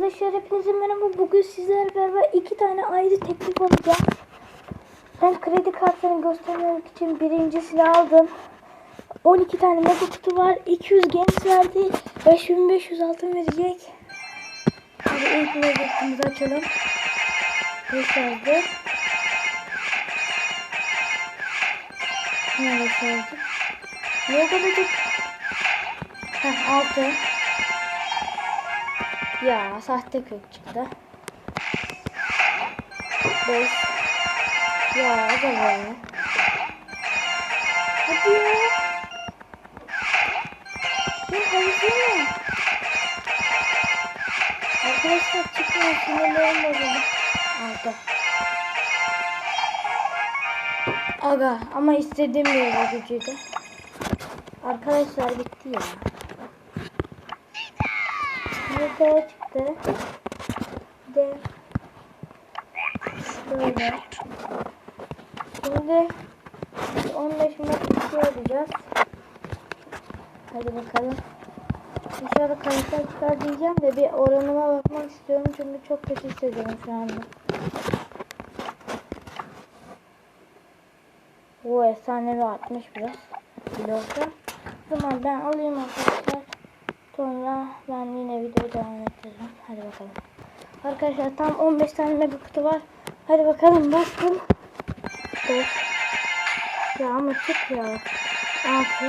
Arkadaşlar hepinize merhaba. Bugün sizlerle beraber iki tane ayrı teklif alacağım. Ben kredi kartlarını göstermek için birincisini aldım. 12 tane mega kutu var. 200 games verdi. 5500 altın verecek. Hadi ilk mega kutumuzu açalım. 5 yazdı. Ne 5 yazdı? Niye o kadar çok? Heh 6. Ya sahte kök çıktı. 5 Ya o da böyle. Hadi ya. Ya hadi Arkadaşlar çıkmıyor sinirlerim bozuldu. Aldı. Aga ama istediğim bir gücüydü. Arkadaşlar bitti ya. Burada çıktı. De böyle. Şimdi 15 metre yapacağız. Hadi bakalım. İnşallah karakter çıkar diyeceğim de bir oranıma bakmak istiyorum çünkü çok kötü hissediyorum şu anda. Bu efsanevi artmış biraz. Blokta. O zaman ben alayım arkadaşlar. Sonra ben yine videoyu devam ettireceğim. Hadi bakalım. Arkadaşlar tam 15 tane mega kutu var. Hadi bakalım bastım. 5 Ya ama çık ya. 6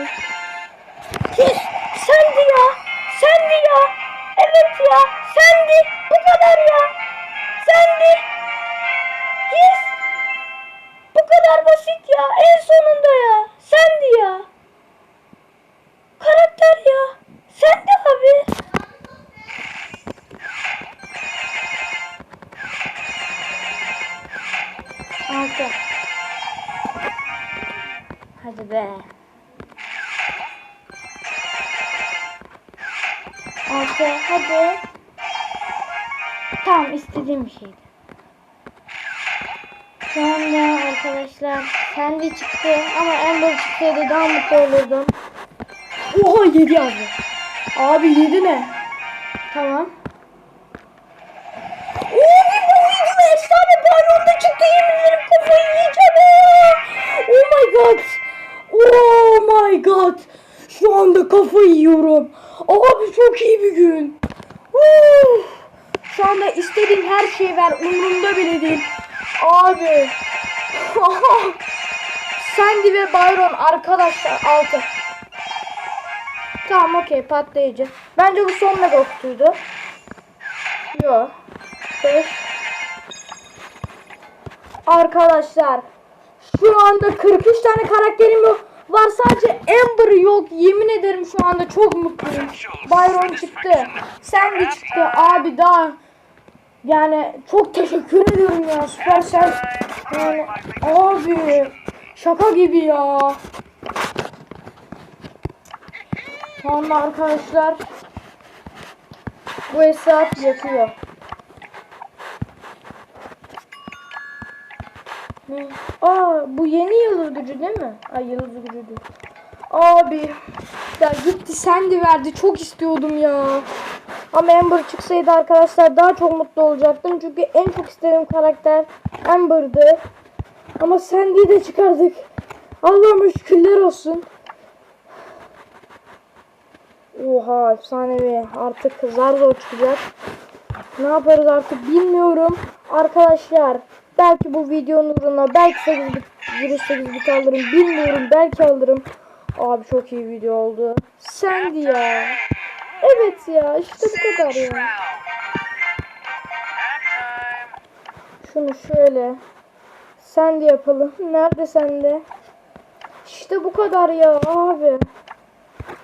Yes! Sendi ya! Sendi ya! Evet ya! Sendi! Bu şeydi. Şu anda arkadaşlar kendi çıktı ama Amber çıksaydı daha mutlu olurdum. Oha 7 yazdı. Abi 7 ne? Tamam. Oy bu bu efsane bayramda çıktı yemin ederim kafayı yiyeceğim. ya. Oh my god. Oh my god. Şu anda kafayı yiyorum. Abi çok iyi bir gün. Uf. Şu anda istediğim her şeyi ver umurumda bile değil. Abi. Sandy ve Byron arkadaşlar altı. Tamam okey patlayıcı. Bence bu son mega kutuydu. Yok. 5 Arkadaşlar şu anda 43 tane karakterim yok. Var sadece Amber yok. Yemin ederim şu anda çok mutluyum. Byron çıktı. Sandy çıktı. Abi daha yani çok teşekkür ediyorum ya Supercell. Yani abi şaka gibi ya. Anda arkadaşlar bu hesap yakıyor. Ne? Aa bu yeni yıldız gücü değil mi? Ay yıldız gücü değil. Abi ya gitti sen de verdi çok istiyordum ya. Ama Amber çıksaydı arkadaşlar daha çok mutlu olacaktım. Çünkü en çok istediğim karakter Amber'dı. Ama Sandy'yi de çıkardık. Allah'ıma şükürler olsun. Oha efsanevi. Artık zar zor çıkacak. Ne yaparız artık bilmiyorum. Arkadaşlar belki bu videonun uğruna belki 8 bit, 8 bit alırım bilmiyorum. Belki alırım. Abi çok iyi video oldu. Sandy ya. Evet ya işte bu kadar ya. Şunu şöyle. Sandy yapalım. Nerede sende? İşte bu kadar ya abi.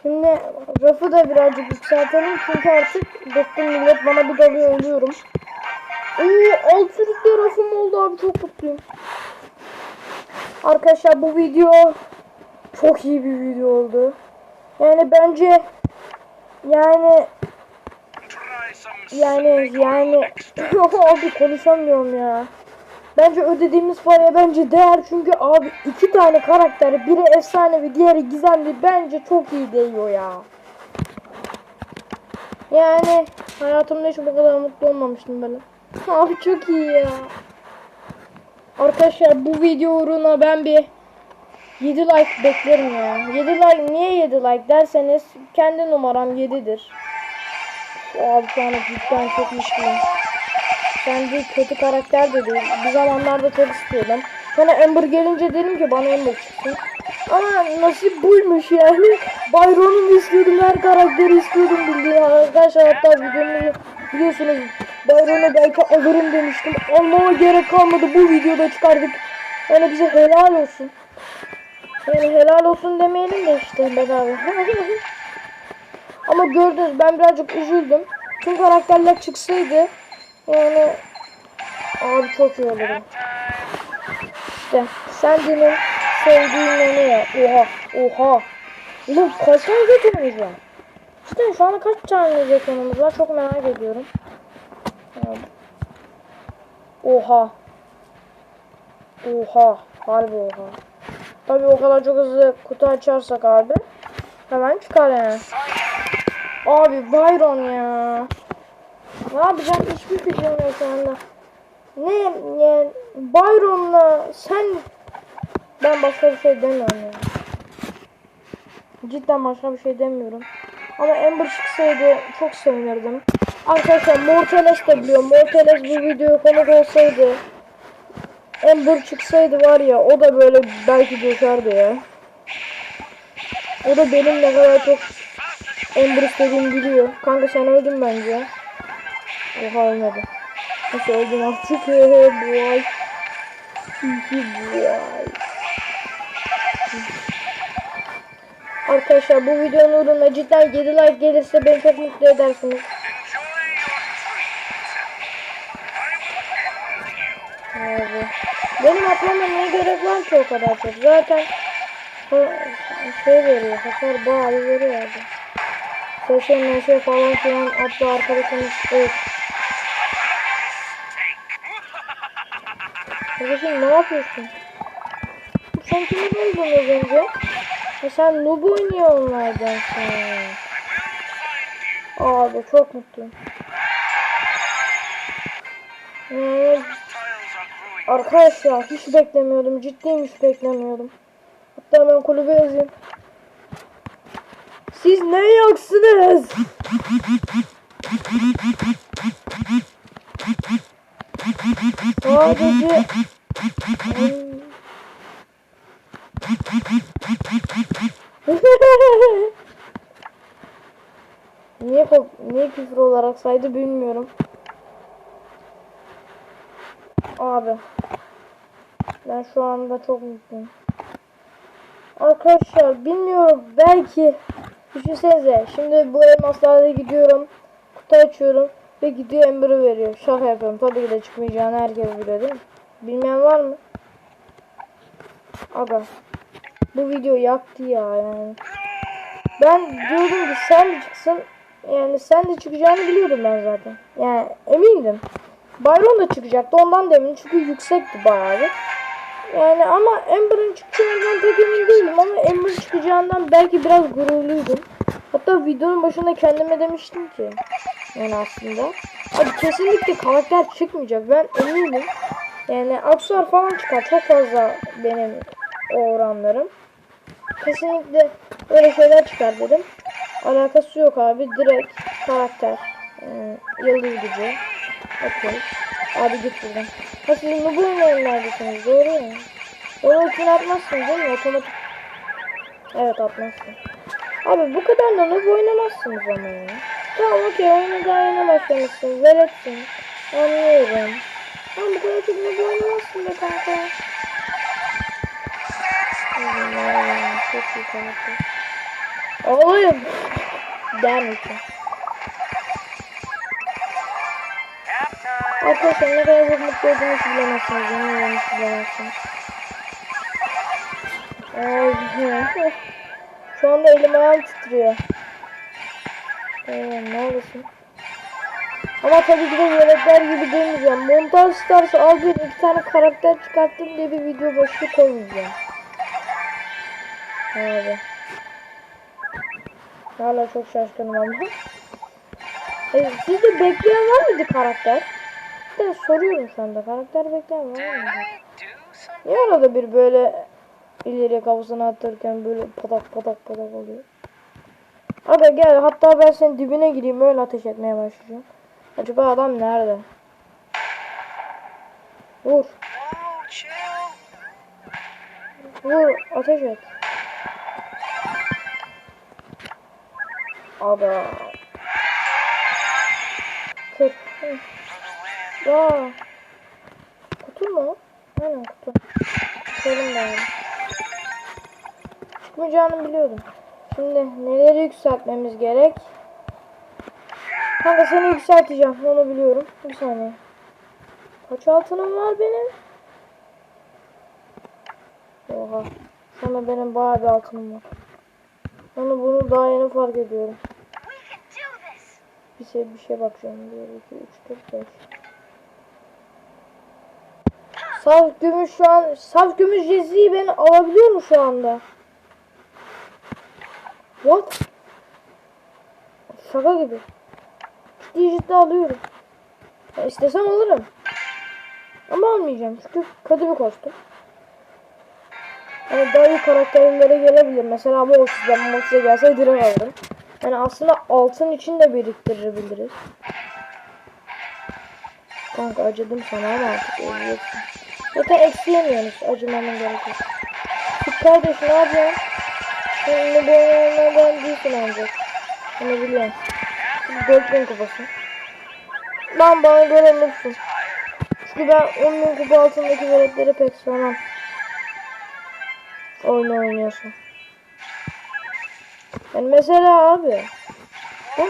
Şimdi rafı da birazcık yükseltelim çünkü artık bıktım millet bana bir dalıyor ölüyorum. Oo alt sürükle rafım oldu abi çok mutluyum. Arkadaşlar bu video çok iyi bir video oldu. Yani bence yani yani yani abi konuşamıyorum ya. Bence ödediğimiz paraya bence değer çünkü abi iki tane karakter biri efsanevi diğeri gizemli bence çok iyi değiyor ya. Yani Hayatımda hiç bu kadar mutlu olmamıştım böyle. Abi çok iyi ya. Arkadaşlar bu video uğruna ben bir 7 like beklerim ya. 7 like niye 7 like derseniz kendi numaram 7'dir. Abi şu an cidden çok mutluyum. Kendi kötü karakter de değil. Bir zamanlarda çok istiyordum. Sonra Amber gelince dedim ki bana Amber çıksın. Ama nasip buymuş yani. Byron'u istiyordum, her karakteri istiyordum bildiğin arkadaşlar. Hatta videomu biliyorsunuz Byron'u belki alırım demiştim. Almama gerek kalmadı. Bu videoda çıkardık. Yani bize helal olsun. Yani helal olsun demeyelim de işte bedava. Ama gördünüz ben birazcık üzüldüm. Tüm karakterler çıksaydı yani abi çok iyi olurdu. İşte Sandy'nin sevdiğin yanı ya. Oha oha. Oğlum kaç tane jetonumuz var? İşte şu anda kaç tane jetonumuz var çok merak ediyorum. Oha. Oha. Harbi oha. Tabii o kadar çok hızlı kutu açarsak abi hemen çıkar yani. Abi Byron ya. Ne yapacağım hiçbir fikrim yok şu anda. Ne yani Byron'la sen ben başka bir şey demiyorum yani. Cidden başka bir şey demiyorum. Ama Amber çıksaydı çok sevinirdim. Arkadaşlar Mortales de biliyor. Mortales bu videoya konuk olsaydı Amber çıksaydı var ya o da böyle belki coşardı ya. O da benim ne kadar çok Amber istediğimi biliyor. Kanka sen öldün bence. Oha ölmedi. Nasıl öldün artık? İyi bu ay. Arkadaşlar bu videonun uğruna cidden 7 like gelirse beni çok mutlu edersiniz. Niye gerek var ki o kadar çok? Zaten şey veriyor, hasar bayağı veriyor abi. Sosyal meşe falan filan atlı arkadaşımız evet. Kardeşim ne yapıyorsun? Sen kimi buldun az önce? Ha sen noob oynuyor onlardan sen. Abi çok mutluyum. Yani Arkadaşlar hiç beklemiyordum. Ciddiyim hiç beklemiyordum. Hatta ben kulübe yazayım. Siz ne yoksınuz? Sadece niye niye küfür olarak saydı bilmiyorum. Abi. Ben şu anda çok mutluyum. Arkadaşlar bilmiyorum belki düşünsenize şimdi bu elmaslarla gidiyorum kutu açıyorum ve gidiyor Ember'ı veriyor. Şaka yapıyorum tabii ki de çıkmayacağını herkes biliyor değil mi? Bilmeyen var mı? Aga bu video yaktı ya yani. Ben diyordum ki sen de çıksın yani sen de çıkacağını biliyordum ben zaten. Yani emindim. Byron da çıkacaktı ondan da eminim çünkü yüksekti bayağı bir. Yani ama Amber'ın çıkacağından pek emin değilim ama Amber çıkacağından belki biraz gururluydum. Hatta videonun başında kendime demiştim ki yani aslında abi kesinlikle karakter çıkmayacak ben eminim. Yani aksuar falan çıkar çok fazla benim o oranlarım. Kesinlikle öyle şeyler çıkar dedim. Alakası yok abi direkt karakter. Ee, yıldız gücü. Abi git buradan. Siz bu oyunlardasınız doğru ya. Onu için atmazsın değil mi? Otomatik. Evet atmazsın. Abi bu kadar da oynamazsınız ama ya. Tamam okey oyuna daha yeni başlamışsın. Veletsin. Anlıyorum. Ama bu kadar çok noob oynamazsın be kanka. Allah'ım, Çok iyi kanka. Oğlum. Der misin? Arkadaşlar ne kadar çok mutlu olduğumu bilemezsiniz. Ederim hiç bilemezsiniz. Şu anda elim ayağım titriyor. Ee, ne olursun. Ama tabii ki de yönetler gibi demeyeceğim. Montaj Stars al bir iki tane karakter çıkarttım diye bir video başlığı koymayacağım. Abi. Hala çok şaşkınım ama. Hayır, sizde bekleyen var mıydı karakter? Ben soruyorum şu anda. Karakter something? Niye arada bir böyle ileri kafasına atırken böyle patak patak patak oluyor? Hadi gel hatta ben senin dibine gireyim öyle ateş etmeye başlayacağım. Acaba adam nerede? Vur. Vur ateş et. Ada. Ya. Kutu mu? Aynen kutu. Söyleyeyim ben. Çıkmayacağını biliyordum. Şimdi neleri yükseltmemiz gerek? Kanka seni yükselteceğim. Onu biliyorum. Bir saniye. Kaç altınım var benim? Oha. Sana benim bayağı bir altınım var. Onu bunu daha yeni fark ediyorum. Bir şey bir şey bakacağım. 1, 2, 3, 4, 5. Saf gümüş şu an saf gümüş ceziyi ben alabiliyor mu şu anda? What? Şaka gibi. Ciddi ciddi alıyorum. Ya istesem alırım. Ama almayacağım çünkü kötü bir kostüm. Yani daha iyi karakterlere gelebilir. Mesela Mortis, ben Mortis'e gelse direkt alırım. Yani aslında altın için de biriktirebiliriz. Kanka acıdım sana ama artık öleceksin. Zaten eksiğemiyorsunuz. Acımanın gerek yok. Kız kardeş ne yapıyorsun? Sen ne bu oynayanlardan değilsin ancak. Onu biliyorum. 4000 kupası. Ben bana göre mutlusun. Çünkü ben 10.000 kupa altındaki veletleri pek sevmem. Oyunu oynuyorsun. Yani mesela abi. Ben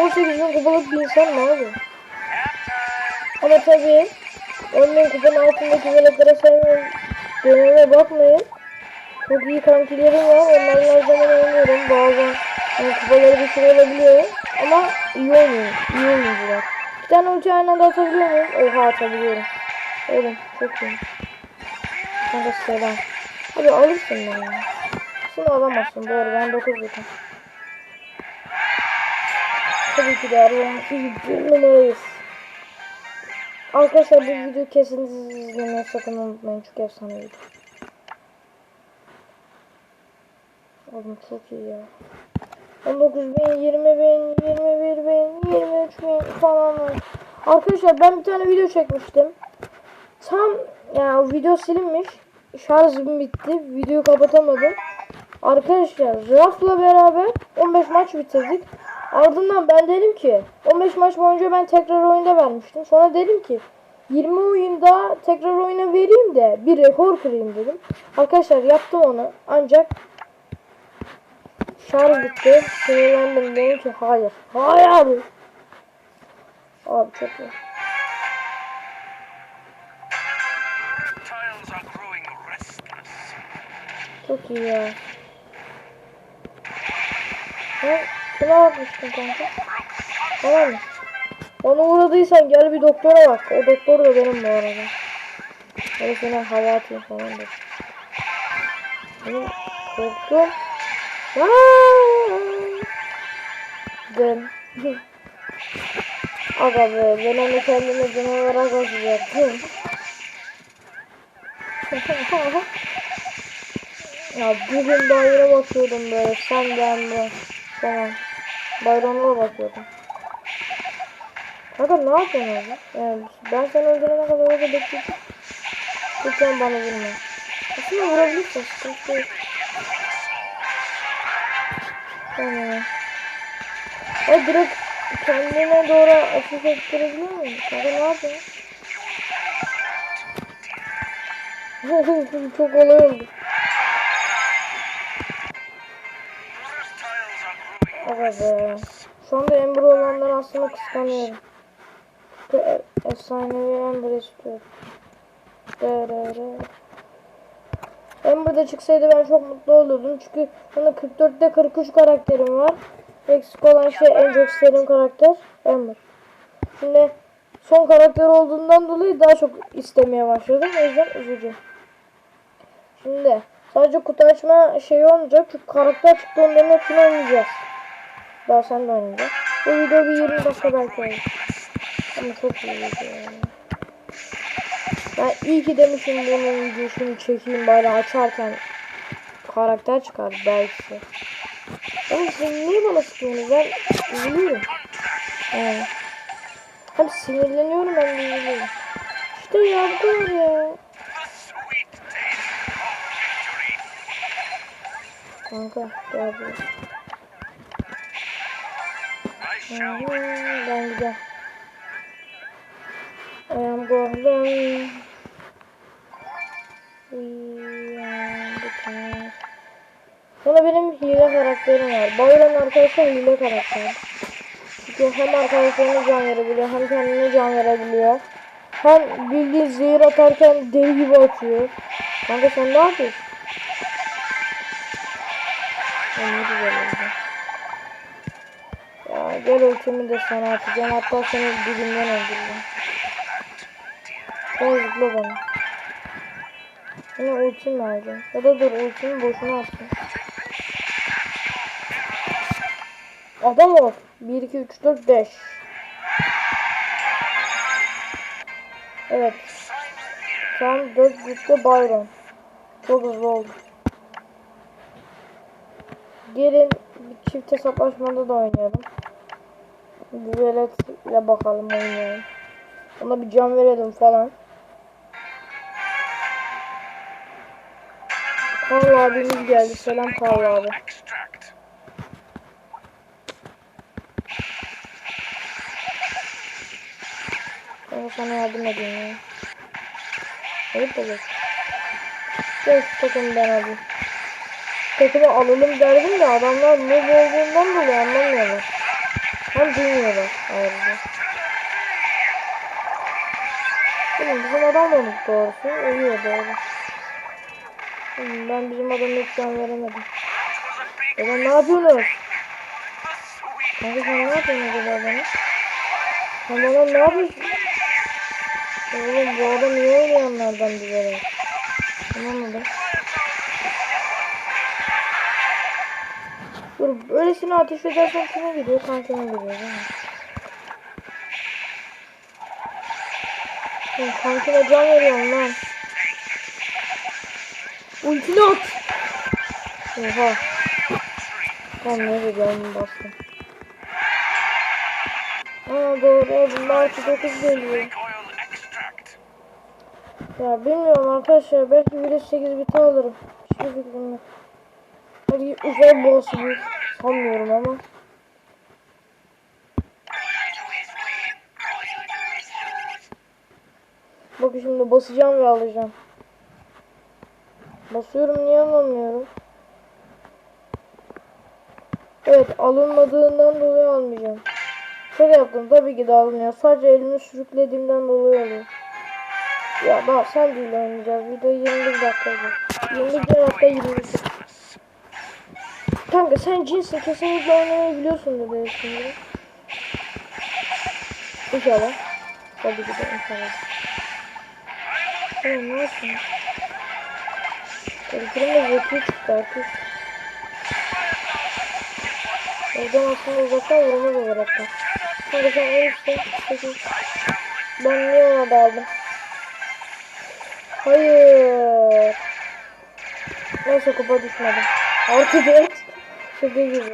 18 bin kupalık bir insanım abi. Nap time. Ama tabii 10 bin kupanın altındaki veletlere sevmem. Döneme bakmayın. Çok iyi kankilerim var. Onlarla her zaman oynuyorum. Bazen yani kupaları bir sürü olabiliyor. Ama iyi oynuyor. İyi oyuncular. Bir tane ulti aynı anda atabiliyor muyum? Oha atabiliyorum. Oğlum çok iyi. Kanka selam. Abi alırsın beni. ya. Şunu alamazsın doğru ben 9 yokum. Tabii ki de arıyorum. Bir numarayız. Arkadaşlar bu videoyu kesintisiz izlemeyi sakın unutmayın. Çok efsane. Oğlum çok iyi ya. 19 bin, 20 bin, 21 bin, 23 bin falan var. Arkadaşlar ben bir tane video çekmiştim. Tam yani video silinmiş. Şarjım bitti. Videoyu kapatamadım. Arkadaşlar Raf'la beraber 15 maç bitirdik. Ardından ben dedim ki 15 maç boyunca ben tekrar oyunda vermiştim. Sonra dedim ki 20 oyunda tekrar oyuna vereyim de bir rekor kırayım dedim. Arkadaşlar yaptım onu. Ancak şarj bitti. Sinirlendim dedim ki hayır. Hayır abi. Abi çok iyi. Çok iyi ya. Ben kime bakmıştım kanka? Tamam mı? Onu uğradıysan gel bir doktora bak. O doktor da benim bu arada. Öyle sana hava atayım falan da. Benim korktum. Dön. Aga be ben onu kendime canavara koşacaktım. Ya bir gün bayrağa bakıyordum böyle sen ben de. Tamam. Bayramlara bakıyordum. Kanka ne yapıyorsun orada? Yani ben seni öldürene kadar orada bekleyeceğim. Lütfen bana vurma. Aslında vurabilirsin. Sıkıntı değil. Tamam. O direkt kendine doğru ateş ettirebiliyor muyum? Kanka ne yapıyorsun? Çok olay oldu. Evet be. Şu anda Ember olanları aslında kıskanıyorum. E efsanevi Ember istiyorum. Ember'da çıksaydı ben çok mutlu olurdum. Çünkü bana 44'te 43 karakterim var. Eksik olan şey en çok istediğim karakter Ember. Şimdi son karakter olduğundan dolayı daha çok istemeye başladım. O yüzden üzücü. Şimdi sadece kutu açma şeyi olmayacak. Çünkü karakter çıktı onların hepsini oynayacağız. Daha sen de oynayacaksın. Bu video bir 20 dakika belki olur. Ama çok iyi video yani. Ben iyi ki demişim bunun videosunu çekeyim bari açarken karakter çıkar belki. Ama siz niye bana sıkıyorsunuz? Ben üzülüyorum. Evet. Hem sinirleniyorum hem de üzülüyorum. İşte ya bu kadar ya. Kanka gel buraya. Ben gidiyorum. I am going. Sonra benim hile karakterim var. Bayılan arkadaşlar hile karakter. Çünkü hem arkadaşlarına can verebiliyor hem kendine can verebiliyor. Hem bildiğin zehir atarken deli gibi atıyor. Kanka sen ne yapıyorsun? Ne güzel gel ultimi de sana atacağım. Hatta seni dibinden öldüreceğim. Sen zıpla bana. Yine ultimi alacağım. Ya da dur ultimi boşuna attım. Adam ol. 1, 2, 3, 4, 5. Evet. Tam 4 güçte Byron. Çok hızlı oldu. Gelin bir çift hesaplaşmada da oynayalım. Düvelet ile bakalım oynayalım. Ona bir can verelim falan. Karl abimiz geldi. Selam Karl abi. Ben sana yardım edeyim ya. Ayıp olur. Gel takımı ben alayım. Takımı alalım derdim de adamlar ne olduğundan dolayı. Hem bilmiyorlar ayrıca. Oğlum bizim adam da unuttu doğrusu. Ölüyor doğru. Ben bizim adamı hiç can veremedim. That was a big Oğlum ne sweet Kanka sen ne yapıyorsun acaba bana? Sen bana ne yapıyorsun? Oğlum bu adam niye oynayanlardan biri? Anlamadım. Dur öylesine ateş edersen kime gidiyor? Kankime gidiyor değil mi? Ben kankime can veriyorum lan. Ultini at. Oha. Ben ne veriyorum bastım. Aa doğru bunda artı 9 geliyor. Ya bilmiyorum arkadaşlar belki virüs 8 biti alırım. Hiçbir fikrim. Hadi uzay boğası. Sanmıyorum ama. Bakın şimdi basacağım ve alacağım. Basıyorum niye alamıyorum? Evet alınmadığından dolayı almayacağım. Şöyle yaptım tabii ki de alınıyor. Sadece elimi sürüklediğimden dolayı oluyor. Ya daha sen değil oynayacağız. Video 21 dakika olacak. 21 hatta 22. Kanka sen cinsin kesinlikle oynamayı biliyorsun dedi şimdi. İnşallah. Tabii ki de inşallah. Oğlum ne? Telefonum da zeki çıktı artık. Oradan aslında uzaktan vurulmaz olarak da. Kanka sen en üstte. Peki. Ben niye ona daldım? Hayır. Neyse kupa düşmedim. Artı 4. Şaka gibi.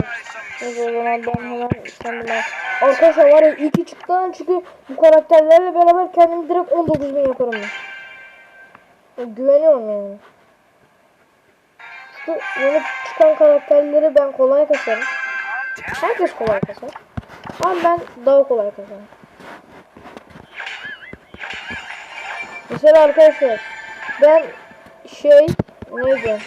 Neyse o zaman ben hemen kendime... Arkadaşlar var ya iki çıktı lan çünkü bu karakterlerle beraber kendimi direkt 19 bin yaparım ben. Ya Güveniyorum yani. Şu yeni çıkan karakterleri ben kolay kasarım. Herkes kolay kasar. Ama ben daha kolay kasarım. Mesela arkadaşlar ben şey neydi?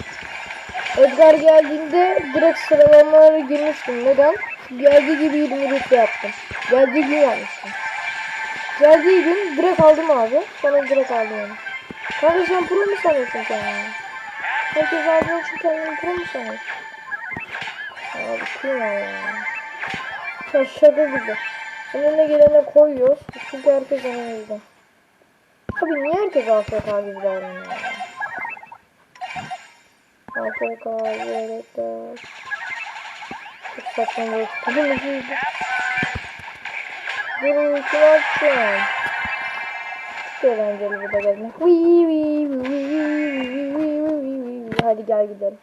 Edgar geldiğinde direkt sıralamalara girmiştim. Neden? Geldiği gibi 20 rütbe yaptım. Geldiği gün yapmıştım. Geldiği gün direkt aldım abi. Sonra direkt aldım onu. Kanka sen pro mu sanıyorsun kendini? Herkes aldığın için kendini pro mu sanıyorsun? Abi kim ya? Ya şaka gibi. Önüne gelene koyuyoruz. Çünkü herkes önümüzde. Abi niye herkes AFK gibi davranıyor? Arkadaşlar yerekler. Çok saçma dostum. Değil mi? Gelin ikilersin. Çok eğlenceli burada gezmek. Hadi gel gidelim.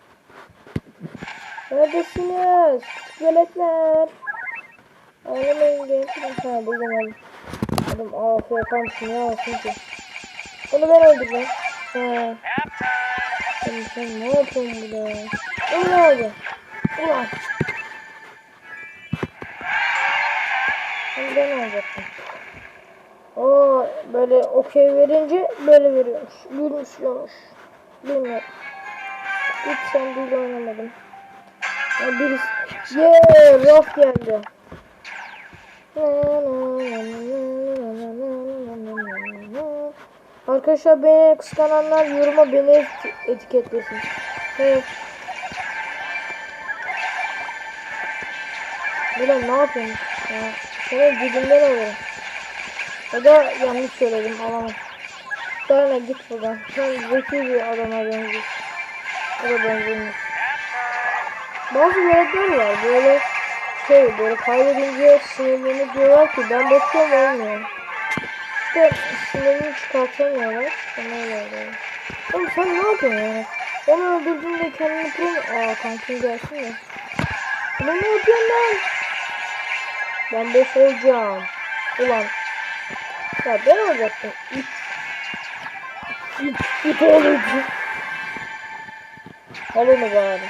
Neredesiniz? Veletler. Ağlamayın gençler. Ha buldum abi. Adam afiyet olsun ya olsun ki. Onu ben öldürdüm. Ha. Sen, sen ne yapıyorsun burada? Ne oldu? Ulan. Onu ben alacaktım. Oo böyle okey verince böyle veriyormuş. Gülmüşüyormuş. Bilmiyorum. Hiç sen değil oynamadım. Ya birisi... Yeee Raf geldi. Arkadaşlar beni kıskananlar yoruma beni eti- etiketlesin. Evet. Ulan ne yapıyorsun? Ya, seni dibimden alırım. Ya da yanlış söyledim alamam. Sana git buradan. Sen zeki bir adama benziyorsun. O da benzemiyor. Bazı yönetmenler var böyle şey böyle kaybedince sinirlenip diyorlar ki ben bakıyorum olmuyor. İşte sinirini çıkartamıyorlar. Sana öyle oluyor. Oğlum sen ne yapıyorsun yani? Onu öldürdüğünde kendini pro Aa kankim gelsin ya. Ulan ne yapıyorsun lan? Ben boş olacağım. Ulan. Ya ben olacaktım. İt. İt. İt olacak. Al onu bari.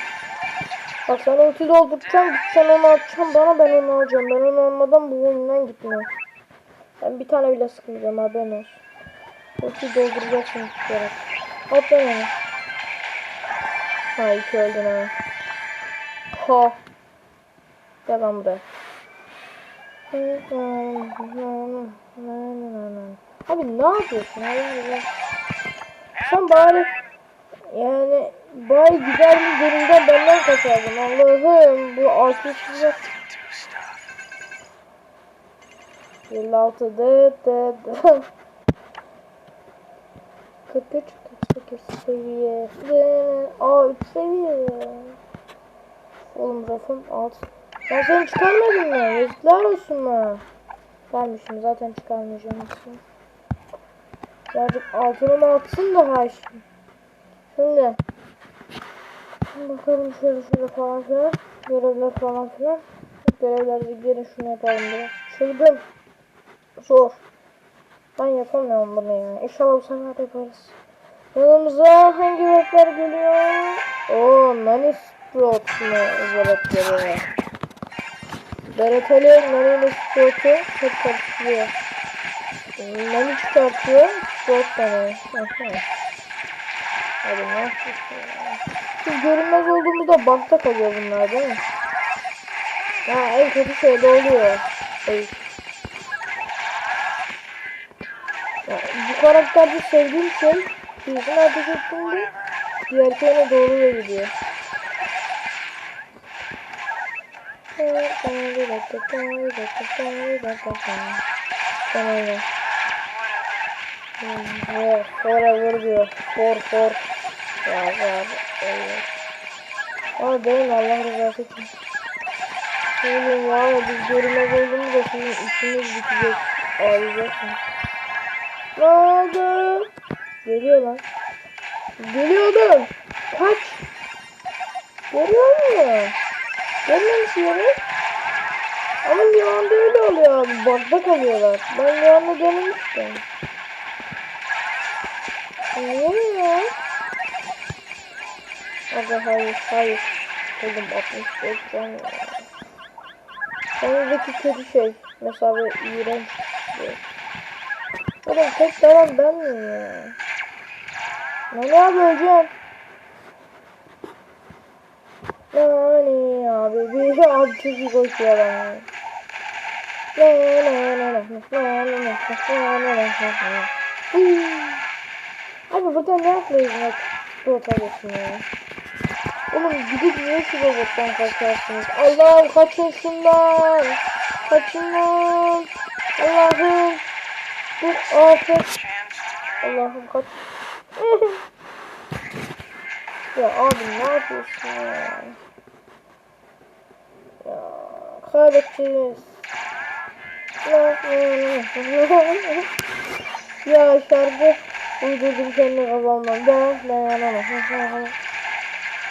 Bak sen ulti dolduracağım, sen onu atacaksın bana ben onu alacağım. Ben onu almadan bu oyundan gitmiyor. Ben bir tane bile sıkmayacağım haberin olsun. Ulti dolduracaksın tutuyarak. At lan onu. Ha iki öldün ha. Ha. Gel lan buraya. Abi ne yapıyorsun? Sen bari yani bay gider mi benden kaçardın. Allah'ım bu arsızlık. 56 dı dı dı. 43 48 seviye. Aa 3 seviye. Oğlum rafım alt. Ben seni çıkarmadım mı? Yazıklar olsun mu? Vermişim zaten çıkarmayacağım aslında. Birazcık altınım atsın da şimdi. Şimdi. Şimdi bakalım şöyle şöyle falan filan. Görevler falan filan. Görevlerde gelin şunu yapalım diye. Çılgın. Zor. Ben yapamıyorum bunu ya. İnşallah bu sefer yaparız. Yanımıza hangi webler geliyor? Oo, Nani Sprout mu webleri? Bereteli Nani Sprout'u hep karıştırıyor. Nani çıkartıyor. Sprout Nani. Hadi ne? Biz görünmez olduğumuzda bakta kalıyor bunlar değil mi? Ya en kötü şey de oluyor. Ey. Karakterde sevdiğim şey birisini ateş ettiğinde diğer köyüne doğru da gidiyor. Öyle. Ve forever diyor. For for. Ya ya. Öyle. Ama benim Allah rızası için. Oğlum var ya biz görünmez olduğumuzda sizin içiniz bitecek. Ağlayacaksınız. Oldu? Geliyor lan. Geliyordum. Kaç. Görüyor musun? Görmemiş yeri. Ama bir anda öyle oluyor abi. Bakta kalıyorlar. Ben bir anda denemiştim. Niye ya? Aga hayır hayır. Oğlum 65 can ya. Sonundaki kötü şey. Böyle iğrenç. Oğlum tek dalan ben miyim ya? Ne abi öleceğim? Nani abi bir abi çocuk koşuyor bana. Ne ne ne ne ne ne ne ne ne ne Abi burada ne yapmayız bak bu otobüsün ya. Oğlum gidip niye şu robottan kaçarsınız? Allah'ım kaçın şundan. Kaçın lan. Allah'ım. Bu afet. Allah'ım kaç. ya abi ne yapıyorsun ya? Ya kaybedeceğiz. ya şarkı uydurdum kendi kafamdan. Ben dayanamam.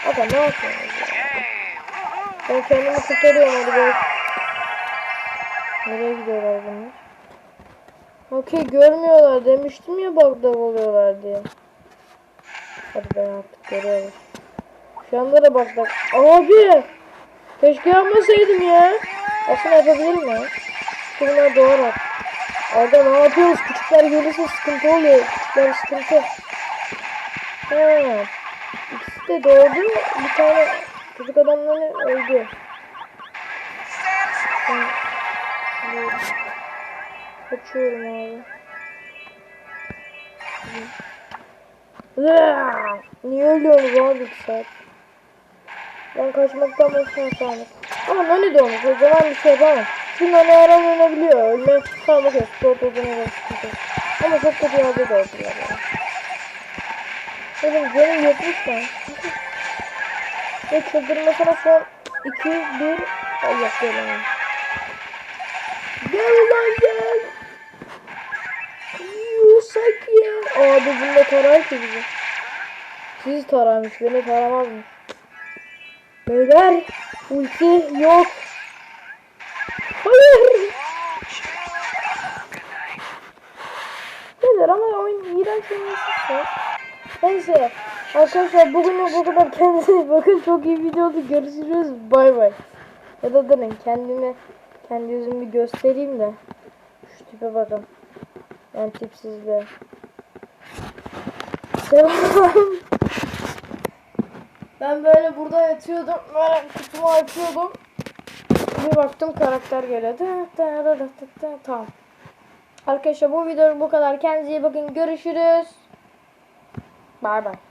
Aga ne yapıyorsunuz ya? Ben kendimi kurtarıyorum hadi bak. Nereye gidiyorlar bunlar? Okey görmüyorlar demiştim ya bug'da oluyorlar diye. Hadi ben artık görüyoruz. Şu anda da bak. Abi! Keşke yapmasaydım ya. Aslında yapabilirim ya. Çünkü bunlar doğarak. Arda ne yapıyoruz? Küçükler gelirse sıkıntı oluyor. Küçükler sıkıntı. Ha. İkisi de doğdu. Bir tane çocuk adamları öldü. Bu- kaçıyorum abi. Niye ölüyorsunuz abi bir saat? Ben kaçmaktan başına sandım. Ama Nani de olmuş. O zaman bir şey yapamam. Çünkü Nani her an ölebiliyor. Ölme. Tamam okey. Spor topuna da sıkıntı yok. Ama çok kötü yerde de oldular ya. Oğlum canım yetmiş lan. Ve çıldırmasına son 2, 1. Ay yok gelemem. Gel ulan gel. Ya. Abi bunda tarar ki bizi. Siz tararmış beni taramazmış. Beyler ulti yok. Hayır. Beyler ama oyun iğrenç oynasın. Neyse arkadaşlar bugün bu kadar kendinize bakın çok iyi video oldu görüşürüz bay bay. Ya da durun kendimi kendi yüzümü göstereyim de şu tipe bakın. Yani tipsizliğe. Ben böyle burada yatıyordum. Böyle kutumu açıyordum. Bir baktım karakter geliyor. Tamam. Arkadaşlar bu video bu kadar. Kendinize iyi bakın. Görüşürüz. Bay bay.